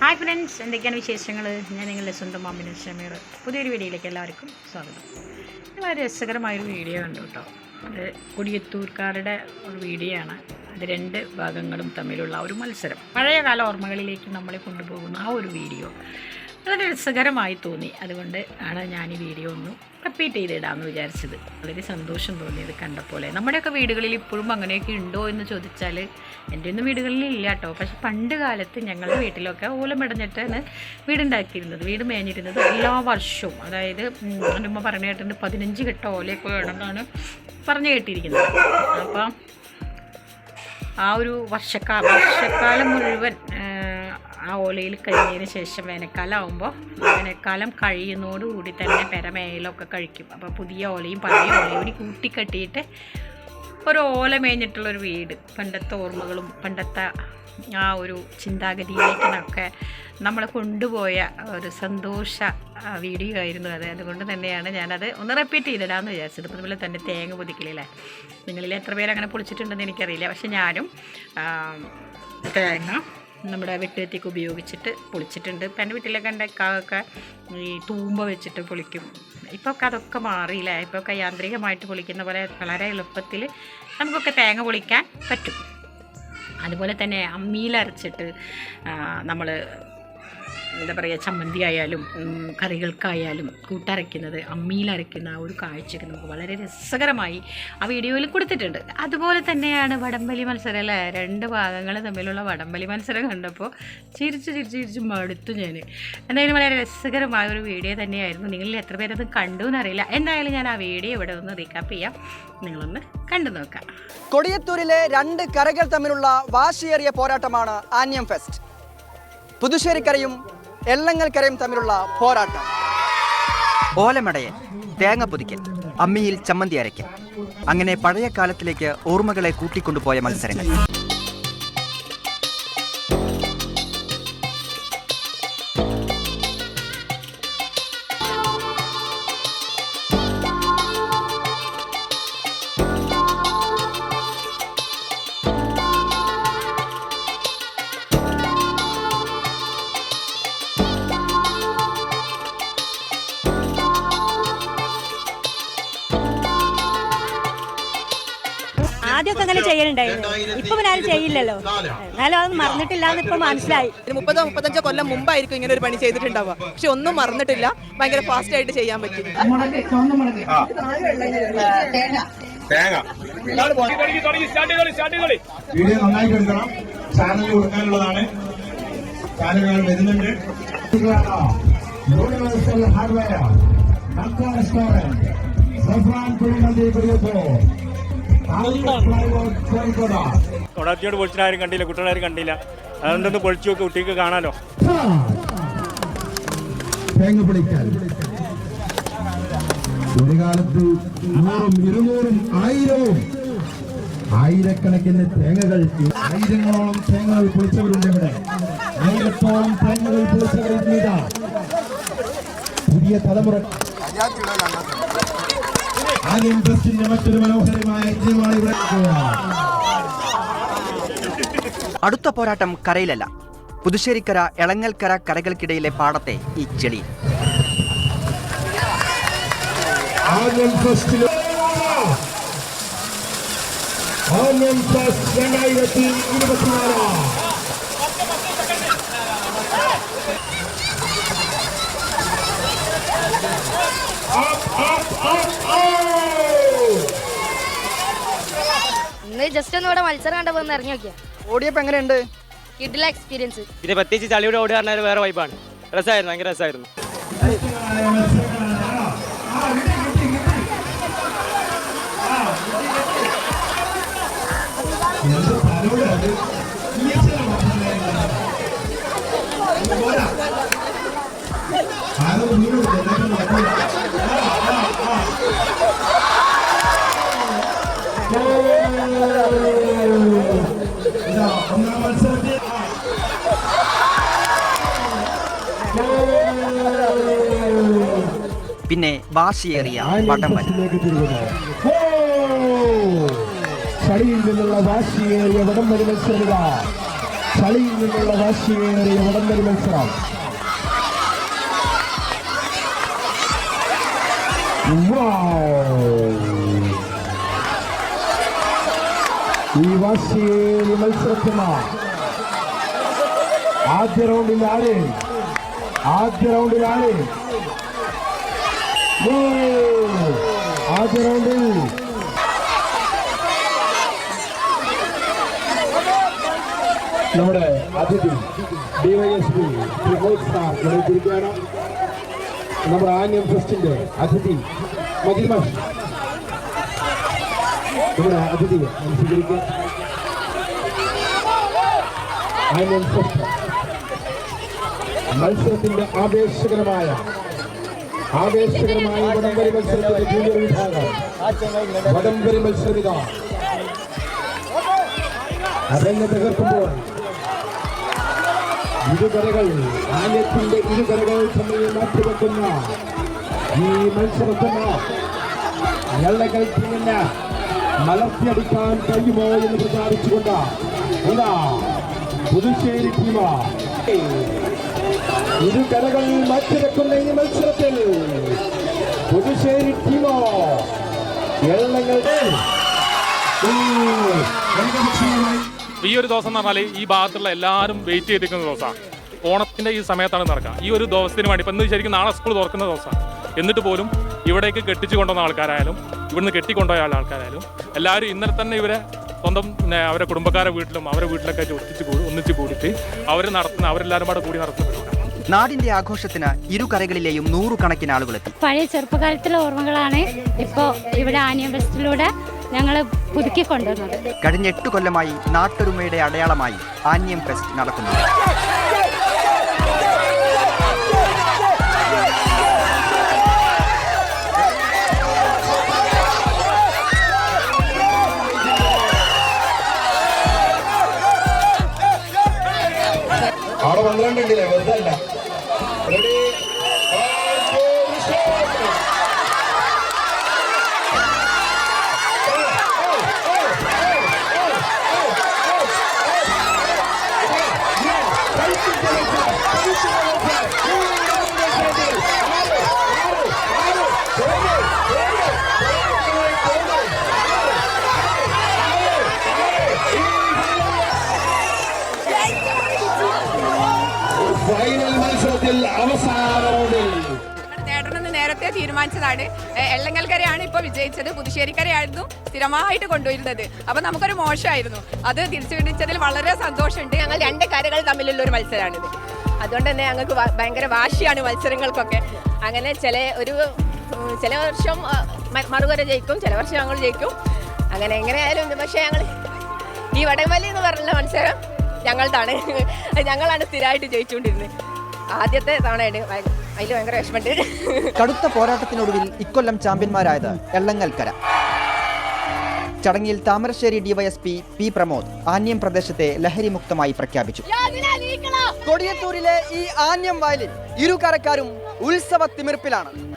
Hi friends എന്തൊക്കെയാണ് വിശേഷങ്ങൾ ഞാൻ നിങ്ങളുടെ സ്വന്തം മാമിന് ഷമീർ. പുതിയൊരു വീഡിയോയിലേക്ക് എല്ലാവർക്കും സ്വാഗതം. വളരെ രസകരമായൊരു വീഡിയോ ഉണ്ട് കേട്ടോ. അത് കൊടിയത്തൂർക്കാരുടെ ഒരു വീഡിയോ ആണ്. അത് രണ്ട് ഭാഗങ്ങളും തമ്മിലുള്ള ഒരു മത്സരം. പഴയകാല ഓർമ്മകളിലേക്ക് നമ്മളെ കൊണ്ടുപോകുന്ന ആ ഒരു വീഡിയോ. വളരെ രസകരമായി തോന്നി. അതുകൊണ്ട് ആണ് ഞാൻ ഈ വീഡിയോ ഒന്ന് റിപ്പീറ്റ് ചെയ്തിടാമെന്ന് വിചാരിച്ചത്. വളരെ സന്തോഷം തോന്നി ഇത് കണ്ടപ്പോലെ. നമ്മുടെയൊക്കെ വീടുകളിൽ ഇപ്പോഴും അങ്ങനെയൊക്കെ ഉണ്ടോ എന്ന് ചോദിച്ചാൽ എന്റെ ഒന്നും വീടുകളിൽ ഇല്ല കേട്ടോ. പക്ഷെ പണ്ട് കാലത്ത് ഞങ്ങളുടെ വീട്ടിലൊക്കെ ഓലമിടഞ്ഞിട്ടാണ് വീടുണ്ടാക്കിയിരുന്നത്. വീട് മേഞ്ഞിരുന്നത് എല്ലാ വർഷവും. അതായത് എന്റെ ഉമ്മ പറഞ്ഞു കേട്ടിട്ടുണ്ട് പതിനഞ്ച് കെട്ട ഓലയൊക്കെ വേണമെന്നാണ് പറഞ്ഞു കേട്ടിരിക്കുന്നത്. അപ്പം ആ ഒരു വർഷക്കാ വർഷക്കാലം മുഴുവൻ ആ, ഓലയിൽ കഴിഞ്ഞതിന് ശേഷം വേനൽക്കാലം ആകുമ്പോൾ വേനൽക്കാലം കഴിയുന്നതോടുകൂടി തന്നെ പെരമേലൊക്കെ കഴിക്കും. അപ്പോൾ പുതിയ ഓലയും പഴയ ഓലയും കൂടി കൂട്ടിക്കെട്ടിയിട്ട് ഒരു ഓല മേഞ്ഞിട്ടുള്ളൊരു വീട്. പണ്ടത്തെ ഓർമ്മകളും പണ്ടത്തെ ആ ഒരു ചിന്താഗതിയിലേക്കൊക്കെ നമ്മളെ കൊണ്ടുപോയ ഒരു സന്തോഷ വീഡിയോ ആയിരുന്നു അത്. അതുകൊണ്ട് തന്നെയാണ് ഞാനത് ഒന്ന് റിപ്പീറ്റ് ചെയ്തിടാമെന്ന് വിചാരിച്ചത്. അതുപോലെ തന്നെ തേങ്ങ പൊതിക്കലില്ലേ നിങ്ങളിൽ എത്ര പേര് അങ്ങനെ പൊളിച്ചിട്ടുണ്ടെന്ന് എനിക്കറിയില്ല. പക്ഷെ ഞാനും തേങ്ങ നമ്മുടെ വെട്ടുകത്തിക്ക് ഉപയോഗിച്ചിട്ട് പൊളിച്ചിട്ടുണ്ട്. ഇപ്പം എന്റെ വീട്ടിലൊക്കെ എന്റെ കാക്ക ഈ തൂമ്പ വെച്ചിട്ട് പൊളിക്കും. ഇപ്പോൾ ഒക്കെ അതൊക്കെ മാറിയില്ല? ഇപ്പോൾ ഒക്കെ യാന്ത്രികമായിട്ട് പൊളിക്കുന്ന പോലെ വളരെ എളുപ്പത്തിൽ നമുക്കൊക്കെ തേങ്ങ പൊളിക്കാൻ പറ്റും. അതുപോലെ തന്നെ അമ്മിയിലരച്ചിട്ട് നമ്മൾ എന്താ പറയുക ചമ്മന്തി ആയാലും കറികൾക്കായാലും കൂട്ടരയ്ക്കുന്നത് അമ്മിയിൽ അരയ്ക്കുന്ന ആ ഒരു കാഴ്ചയൊക്കെ നമുക്ക് വളരെ രസകരമായി ആ വീഡിയോയിൽ കൊടുത്തിട്ടുണ്ട്. അതുപോലെ തന്നെയാണ് വടംവലി മത്സരം അല്ലേ? രണ്ട് ഭാഗങ്ങൾ തമ്മിലുള്ള വടംവലി മത്സരം കണ്ടപ്പോൾ ചിരിച്ച് ചിരിച്ച് ചിരിച്ച് മടുത്തു ഞാൻ എന്തായാലും വളരെ രസകരമായ ഒരു വീഡിയോ തന്നെയായിരുന്നു. നിങ്ങളിൽ എത്ര പേരത് കണ്ടു എന്നറിയില്ല. എന്തായാലും ഞാൻ ആ വീഡിയോ ഇവിടെ ഒന്ന് റീക്കാപ്പ് ചെയ്യാം. നിങ്ങളൊന്ന് കണ്ടു നോക്കാം. കൊടിയത്തൂരിലെ രണ്ട് കരകൾ തമ്മിലുള്ള വാശിയേറിയ പോരാട്ടമാണ് ആന്യം ഫെസ്റ്റ്. പുതുശ്ശേരിക്കരയും എള്ളങ്ങൽക്കരയും തമ്മിലുള്ള പോരാട്ടം. ഓലമടയൻ തേങ്ങ പുതിക്കൽ അമ്മിയിൽ ചമ്മന്തി അരയ്ക്കൽ. അങ്ങനെ പഴയ കാലത്തിലേക്ക് ഓർമ്മകളെ കൂട്ടിക്കൊണ്ടുപോയ മത്സരങ്ങൾ. ചെയ്യലുണ്ടായിരുന്നു ഇപ്പൊ പിന്നെ ആരും ചെയ്യില്ലല്ലോ. എന്നാലും അത് മറന്നിട്ടില്ല എന്ന് ഇപ്പൊ മനസ്സിലായി. മുപ്പതോ മുപ്പത്തഞ്ചോ കൊല്ലം മുമ്പായിരിക്കും ഇങ്ങനെ ഒരു പണി ചെയ്തിട്ടുണ്ടാവുക. പക്ഷെ ഒന്നും മറന്നിട്ടില്ല. ഭയങ്കര ഫാസ്റ്റ് ആയിട്ട് ചെയ്യാൻ പറ്റി. തേങ്ങ. വീഡിയോ നന്നായിട്ട് എടുക്കണം. ചാനലിൽ കൊടുക്കാനുള്ളതാണ്. ചാനലുകൾ വരുന്നുണ്ട്. ഹാർഡ്വെയർ റെസ്റ്റോറന്റ് സഫ്രാൻ കുഴിമന്തി കുടിയപ്പോ കോഴിക്കോട് കൊടാത്തിയോട് പൊളിച്ചിട്ടാരും കണ്ടില്ല കുട്ടികളാരും കണ്ടില്ല. അതുകൊണ്ടൊന്ന് പൊളിച്ചു നോക്കി കുട്ടിക്ക് കാണാലോ. തേങ്ങ ഒരു കാലത്ത് നൂറും ഇരുന്നൂറും ആയിരവും ആയിരക്കണക്കിന് തേങ്ങകൾ ആയിരങ്ങളോളം തേങ്ങകൾ പൊളിച്ചവരുണ്ട് ഇവിടെ. ആയിരത്തോളം തേങ്ങകൾ പൊളിച്ചവരുണ്ട് പുതിയ തലമുറ ആദ്യം ട്രസ്റ്റിന്റെ മറ്റൊരു മനോഹരമായ യജ്ഞമാണ് ഇവിടെ അടുത്ത പോരാട്ടം കരയിലല്ല. പുതുശ്ശേരിക്കര എളങ്ങൽക്കര കരകൾക്കിടയിലെ പാടത്തെ ഈ ചെളി. ആദ്യം ഫസ്റ്റിൽ ആദ്യം ഫസ്റ്റ് രണ്ടായിരത്തി ഇരുപത്തിനാല്. ജസ്റ്റ് ഒന്ന് ഇവിടെ മത്സരം കണ്ടപ്പോ ഒന്ന് ഇറങ്ങി നോക്കിയാ ഓടിയപ്പോ എങ്ങനെയുണ്ട് കിഡില എക്സ്പീരിയൻസ് പിന്നെ പ്രത്യേകിച്ച് ചളിയുടെ ഓടി പറഞ്ഞാൽ വേറെ വൈബാണ് രസമായിരുന്നു ഭയങ്കര രസമായിരുന്നു ആരോ വീണു പിന്നെ വാശിയേറിയ വടംവലി ചളിയിൽ നിന്നുള്ള വാശിയേറിയ വടംവലി മത്സരം ചളിയിൽ നിന്നുള്ള വാശിയേറിയ വടംവലി മത്സരം! ഈ വാശിയേറിയ മത്സരത്തിന് ആദ്യ റൗണ്ടിൽ ആര്? ആദ്യ റൗണ്ടിൽ ആര്! ആദ്യ റൗണ്ടിൽ നമ്മുടെ അതിഥി ഡിവൈഎസ്പി പ്രമോദ് സാർ കളിച്ചിരിക്കുകയാണ് നമ്മുടെ ആന്യം ഫെസ്റ്റിന്റെ അതിഥി മതിമഷ് നമ്മുടെ അതിഥി സ്വീകരിക്കുക ആന്യം ഫെസ്റ്റ്. മത്സരത്തിന്റെ ആവേശകരമായ ആവേശകരമായ വടംവലി മത്സരത്തിന്റെ ജൂനിയർ വിഭാഗം വടംവലി മത്സരിക. അരങ്ങ് തകർക്കുമ്പോൾ ഇരുകരകൾ ആലയത്തിന്റെ ഇരുകരകൾ തമ്മിൽ മാറ്റിവെക്കുന്ന ഈ മത്സരത്തിന് ഞള്ളകൾ തിരിഞ്ഞ മലർത്തിയടിക്കാൻ കഴിയുമോ എന്ന് പ്രചാരിച്ചുകൊണ്ട് പുതുശ്ശേരി ടീമ. ഇരുകരകൾ മാറ്റിവെക്കുന്ന ഈ മത്സരത്തിൽ പുതുശ്ശേരി ടീമോ? എണ്ണങ്ങളുടെ ഈ ഒരു ദിവസം എന്ന് പറഞ്ഞാൽ ഈ ഭാഗത്തുള്ള എല്ലാവരും വെയിറ്റ് ചെയ്തിരിക്കുന്ന ദിവസമാണ് ഓണത്തിന്റെ ഈ സമയത്താണ് നടക്കുക. ഈ ഒരു ദിവസത്തിന് വേണ്ടി ഇപ്പം ഇന്ന് ശരിക്കും നാളെ സ്കൂൾ തുറക്കുന്ന ദിവസമാണ് എന്നിട്ട് പോലും ഇവിടേക്ക് കെട്ടിച്ചു കൊണ്ടുവന്ന ആൾക്കാരായാലും ഇവിടുന്ന് കെട്ടിക്കൊണ്ടുപോയ ആൾക്കാരായാലും എല്ലാവരും ഇന്നലെ തന്നെ ഇവരെ സ്വന്തം അവരെ കുടുംബക്കാരെ വീട്ടിലും അവരെ വീട്ടിലൊക്കെ ഒത്തിച്ച് കൂടി ഒന്നിച്ച് കൂടിയിട്ട് അവർ നടത്തുന്ന അവരെല്ലാവരും കൂടെ നടത്തുന്ന നാടിന്റെ ആഘോഷത്തിന് ഇരുകരകളിലെയും നൂറുകണക്കിന് ആളുകളെത്തി. പഴയ ചെറുപ്പകാലത്തിലെ ഓർമ്മകളാണ് ഇപ്പോ ഇവിടെ ആനിയം ഫെസ്റ്റിലൂടെ ഞങ്ങൾ പുതുക്കി കൊണ്ടുവന്നത്. കഴിഞ്ഞ എട്ട് കൊല്ലമായി നാട്ടൊരുമയുടെ അടയാളമായി ആന്യം ഫെസ്റ്റ് നടക്കുന്നു. അവിടെ പന്ത്രണ്ട് ഉണ്ടല്ലേ? വെറുതെ അല്ല. മത്സരത്തിൽ അവസാന നേരത്തെ തീരുമാനിച്ചതാണ്. എള്ളങ്ങൽക്കരയാണ് ഇപ്പോൾ വിജയിച്ചത്. പുതുശ്ശേരിക്കരയായിരുന്നു സ്ഥിരമായിട്ട് കൊണ്ടുവരുന്നത്. അപ്പൊ നമുക്കൊരു മോശമായിരുന്നു. അത് തിരിച്ചു പിടിച്ചതിൽ വളരെ സന്തോഷമുണ്ട്. ഞങ്ങൾ രണ്ട് കരകൾ തമ്മിലുള്ള ഒരു മത്സരമാണിത്. അതുകൊണ്ട് തന്നെ ഞങ്ങൾക്ക് ഭയങ്കര വാശിയാണ് മത്സരങ്ങൾക്കൊക്കെ. അങ്ങനെ ചില ഒരു ചില വർഷം മറുകര ജയിക്കും ചില വർഷം ഞങ്ങൾ ജയിക്കും. അങ്ങനെ എങ്ങനെയായാലും. പക്ഷേ ഞങ്ങൾ ഈ വടംവലി എന്ന് പറഞ്ഞ മത്സരം ഞങ്ങളതാണ് ഞങ്ങളാണ് സ്ഥിരമായിട്ട് ജയിച്ചുകൊണ്ടിരുന്നത്. ആദ്യത്തെ തവണയാണ് ഭയ- അതിൽ ഭയങ്കര വിഷമമുണ്ട്. കടുത്ത പോരാട്ടത്തിനൊടുവിൽ ഇക്കൊല്ലം ചാമ്പ്യന്മാരായത് എള്ളങ്ങൽക്കര. ചടങ്ങിൽ താമരശ്ശേരി ഡിവൈഎസ്പി പി പ്രമോദ് ആന്യം പ്രദേശത്തെ ലഹരി മുക്തമായി പ്രഖ്യാപിച്ചു. കൊടിയത്തൂരിലെ ഈ ആന്യം വയലിൽ ഇരു കരക്കാരും ഉത്സവ തിമിർപ്പിലാണ്